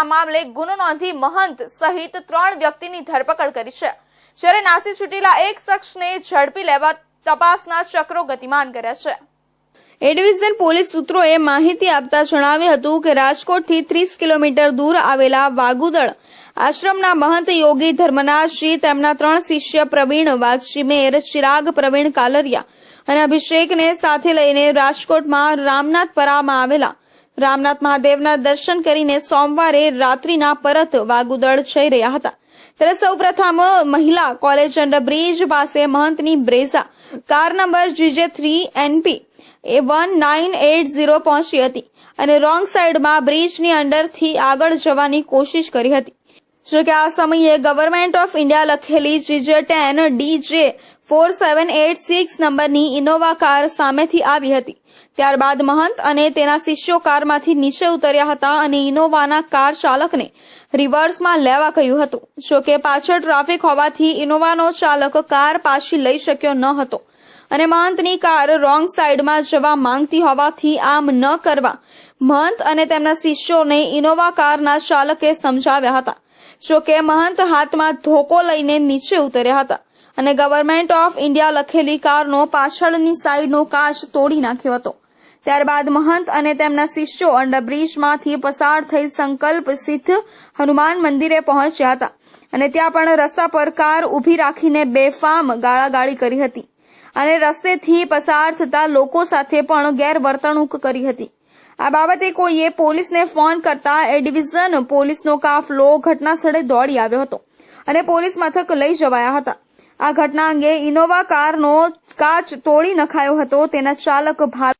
આ મામલે ગુનો નોંધી મહંત સહિત ત્રણ વ્યક્તિની ધરપકડ કરી છે. જ્યારે નાસી છૂટેલા એક શખ્સને ઝડપી લેવા તપાસના ચક્રો ગતિમાન કર્યા છે. એડવિઝન પોલીસ સૂત્રોએ માહિતી આપતા જણાવ્યું હતું કે રાજકોટથી ત્રીસ કિલોમીટર દૂર આવેલા વાગુદળ આશ્રમના મહંત યોગી ધર્મનાથજી, તેમના ત્રણ શિષ્ય પ્રવીણ વાઘશીમેર ચિરાગ પ્રવીણ કાલરિયા અને અભિષેકને સાથે લઈને રાજકોટમાં રામનાથપરામાં આવેલા રામનાથ મહાદેવના દર્શન કરીને સોમવારે રાત્રિના પરત વાગુદળ જઈ રહ્યા હતા. ત્યારે સૌપ્રથમ મહિલા કોલેજ અંડર બ્રિજ પાસે મહંતની Brezza. Car number GJ three NP A one nine eight zero પહોંચી હતી અને રોંગ સાઈડમાં બ્રિજની અંડરથી આગળ જવાની કોશિશ કરી હતી. જો કે આ સમયે ગવર્મેન્ટ ઓફ ઇન્ડિયા લખેલી GJ ten DJ four seven eight six નંબરની ઇનોવા કાર સામેથી આવી હતી. ત્યારબાદ મહંત અને તેના શિષ્યો કારમાંથી નીચે ઉતર્યા હતા અને ઇનોવાના કાર ચાલકને રિવર્સમાં લેવા કહ્યું હતું. જો કે પાછળ ટ્રાફિક હોવાથી ઇનોવાનો ચાલક કાર પાછી લઈ શક્યો ન હતો. અને મહંતની કાર રોંગ સાઈડમાં જવા માંગતી હોવાથી આમ ન કરવા મહંત અને તેમના શિષ્યોને ઇનોવા કારના ચાલકે સમજાવ્યા હતા. જો કે મહંત હાથમાં ધોકો લઈને નીચે ઉતર્યા હતા અને ગવર્મેન્ટ ઓફ ઇન્ડિયા લખેલી કારનો પાછળની સાઈડનો કાચ તોડી નાખ્યો હતો. ત્યારબાદ મહંત અને તેમના શિષ્યો અંડરબ્રિજમાંથી પસાર થઈ સંકલ્પ સિદ્ધ હનુમાન મંદિરે પહોંચ્યા હતા અને ત્યાં પણ રસ્તા પર કાર ઊભી રાખીને બેફામ ગાળાગાળી કરી હતી અને રસ્તેથી પસાર થતા લોકો સાથે પણ ગેરવર્તણૂક કરી હતી. આ બાબતે કોઈએ પોલીસને ફોન કરતા એ ડિવિઝન પોલીસનો કાફલો ઘટના સ્થળે દોડી આવ્યો હતો અને પોલીસ મથક લઈ જવાયા હતા. આ ઘટના અંગે ઇનોવા કારનો કાચ તોડી નખાયો હતો. તેના ચાલક ભાર